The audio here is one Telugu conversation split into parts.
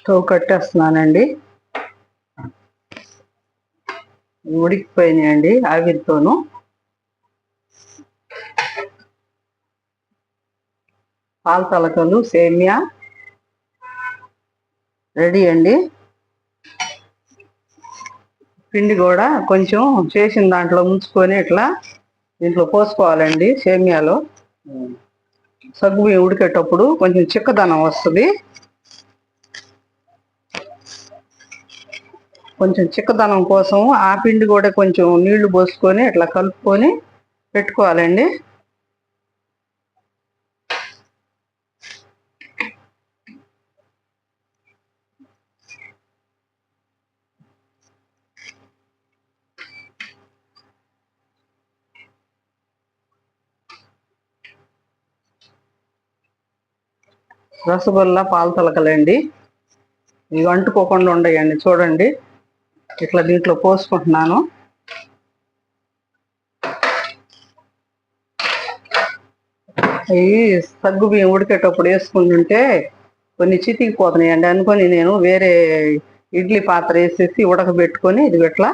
స్టవ్ కట్టేస్తున్నానండి. ఉడికిపోయినాయండి ఆవిరితోనూ. పాల తలకలు సేమియా. రెడీ అండి. పిండి కూడా కొంచెం చేసిన దాంట్లో ముంచుకొని ఇట్లా దీంట్లో పోసుకోవాలండి సేమియాలో. సగ్గు బియ్యం ఉడికేటప్పుడు కొంచెం చిక్కదనం వస్తుంది. కొంచెం చిక్కదనం కోసం ఆ పిండి కూడా కొంచెం నీళ్ళు పోసుకొని ఇట్లా కలుపుకొని పెట్టుకోవాలండి. రసగుల్లా పాల తలకలండి. ఇవి అంటుకోకుండా ఉండయండి చూడండి. ఇట్లా దీంట్లో పోసుకుంటున్నాను. అవి సగ్గు బియ్యం ఉడికేటప్పుడు వేసుకుంటుంటే కొన్ని చితికిపోతున్నాయి అండి అనుకొని నేను వేరే ఇడ్లీ పాత్ర వేసేసి ఉడకబెట్టుకొని ఇది ఇట్లా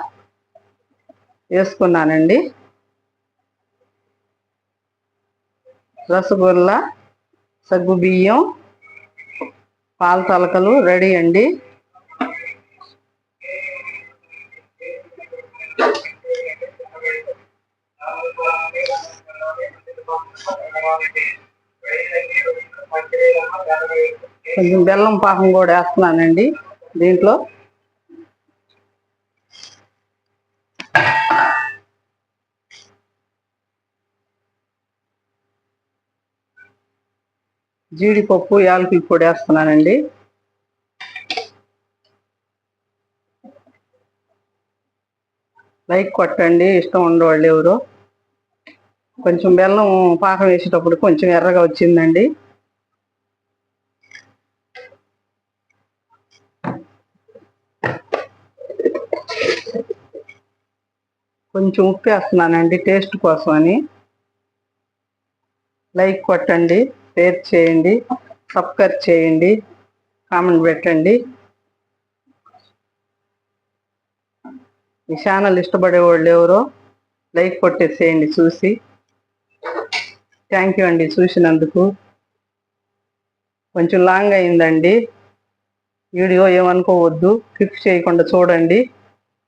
వేసుకున్నానండి. రసగుల్లా సగ్గు బియ్యం పాల తలకలు రెడీ అండి. కొంచెం బెల్లం పాకం కూడా వేస్తున్నానండి దీంట్లో. జీడిపప్పు యాలకులు పొడి వేస్తున్నానండి. లైక్ కొట్టండి ఇష్టం ఉండేవాళ్ళు ఎవరు కొంచెం బెల్లం పాకం వేసేటప్పుడు కొంచెం ఎర్రగా వచ్చిందండి. కొంచెం ఉప్పు వేస్తున్నానండి టేస్ట్ కోసం అని. లైక్ కొట్టండి షేర్ చేయండి సబ్స్క్రైబ్ చేయండి కామెంట్ పెట్టండి. ఈ ఛానల్ ఇష్టపడే వాళ్ళు ఎవరో లైక్ కొట్టేసేయండి చూసి. థ్యాంక్ యూ అండి చూసినందుకు. కొంచెం లాంగ్ అయిందండి. వీడియో ఏమనుకోవద్దు. క్లిక్ చేయకుండా చూడండి.